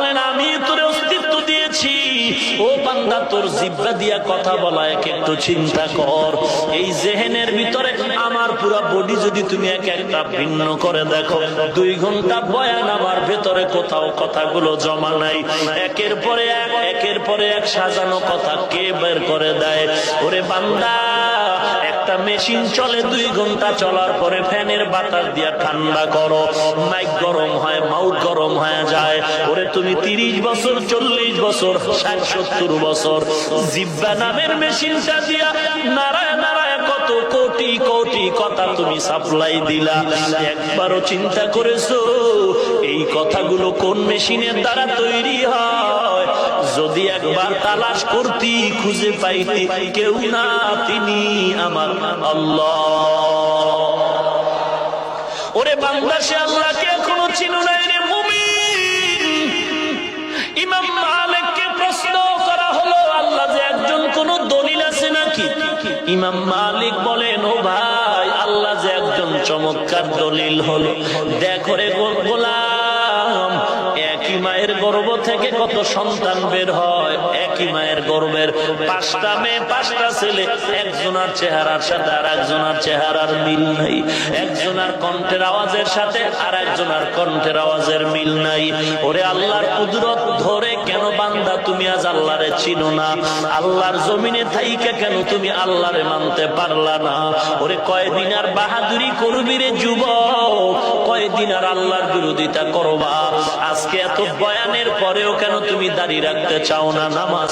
বলেন, আমি তোর অস্তিত্ব দিয়েছি। ও পান্দা তোর জিব্বা দিয়া কথা বলা এক একটু চিন্তা কর। এই জেহেনের ভিতরে আমার পুরা বডি যদি তুমি এক একটা ভিন্ন করে দেখো, দুই ঘণ্টা বয়ান আমার ভেতরে কোথাও কথাগুলো জমা নাই। একের পরে এক, একের পরে এক সাজানো কথা কে বের করে দেয়? ওরে পান্দা একটা মেশিন চলে, দুই ঘণ্টা চলার পরে ফ্যানের বাতাস দিয়া ঠান্ডা করো। মাইক গরম হয়, মাউথ গরম হয়ে যায়। ওরে তুমি তিরিশ বছর, চল্লিশ বছর, ষাট, সত্তর বছর। জিব্বা নামের মেশিনটা দিয়া নারায় নারায় কত কোটি কোটি কথা তুমি সাপ্লাই দিলা। একবারও চিন্তা করেছ, এই কথাগুলো কোন মেশিনের দ্বারা তৈরি হয়? যদি একবার তালাশ করতি, খুঁজে পাইতি কেউ না, তিনি আমার আল্লাহ। ওরে বাংলা সে আল্লাহকে এখনও চিনো নাই রে মুমিন। ইমাম মালিককে প্রশ্ন করা হলো, আল্লাহ যে একজন কোন দলিল আছে নাকি? ইমাম মালিক বলেন চমৎকার দলিল হলো। দেখো রে গোলা মায়ের গর্ভ থেকে কত সন্তান বের হয়? একই মায়ের গর্ভের পাঁচটা মেয়ে, পাঁচটা ছেলে, একজনার চেহারার সাথে আর একজনার চেহারার মিল নাই। একজনার কণ্ঠের আওয়াজের সাথে আর একজনার কণ্ঠের আওয়াজের মিল নাই। ওরে আল্লাহর কুদরত ধরে কেন বান্দা তুমি আজ আল্লাহরে চিনো না? আল্লাহর জমিনে থাইকা কেন তুমি আল্লাহরে মানতে পারলা না? ওরে কয়দিন আর বাহাদুরি করবি রে যুবক? কয়দিন আর আল্লাহর বিরোধিতা করবা। আজকে এত বয়ানের পরেও কেন তুমি দাঁড়িয়ে রাখতে চাও না? নামাজ